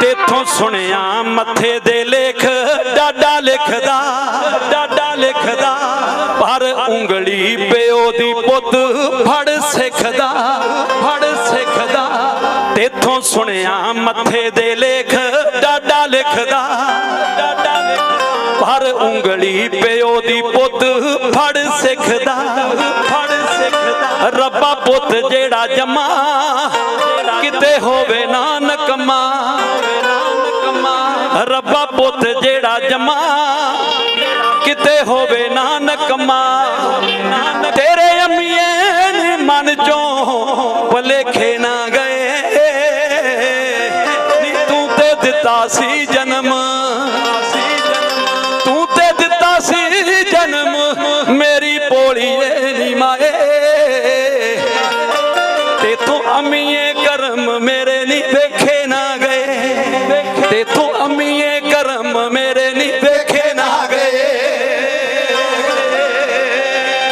ਤੇਥੋਂ ਸੁਣਿਆ ਮੱਥੇ ਦੇ ਲੇਖ, ਡਾਡਾ ਲਿਖਦਾ ਡਾਡਾ ਲਿਖਦਾ। ਪਰ ਉਂਗਲੀ ਪਿਓ ਦੀ ਪੁੱਤ ਫੜ ਸਿੱਖਦਾ ਫੜ ਸਿੱਖਦਾ। ਤੇਥੋਂ ਸੁਣਿਆ ਮੱਥੇ ਦੇ ਲੇਖ, ਡਾਡਾ ਲਿਖਦਾ। ਡਾਡਾ ਲਿਖਦਾ ਪਰ ਉਂਗਲੀ ਪਿਓ ਦੀ ਪੁੱਤ ਫੜ ਸਿੱਖਦਾ ਫੜ ਸਿੱਖਦਾ। ਰੱਬਾ ਪੁੱਤ ਜਿਹੜਾ ਜਮਾ, ਕਿਤੇ ਹੋਵੇ ਨਾ ਨਕਮਾ ਰੱਬਾ ਪੁੱਤ ਜਿਹੜਾ ਜਮਾ ਕਿਤੇ ਹੋਵੇ ਨਾ ਨਕਮਾ ਤੇਰੇ ਅੰਮੀਏ ਨੇ ਮਨ ਚੋਂ ਭਲੇਖੇ ਨਾ ਗਏ। ਨੀ ਤੂੰ ਤੇ ਦਿੱਤਾ ਸੀ ਜਨਮ। ਤੂੰ ਤੇ ਦਿੱਤਾ ਸੀ ਜਨਮ। ਮੇਰੀ ਪੋਲੀਏ ਨੀ ਮਾਏ। ਤੇ ਤੂੰ ਅਮੀਏ quem é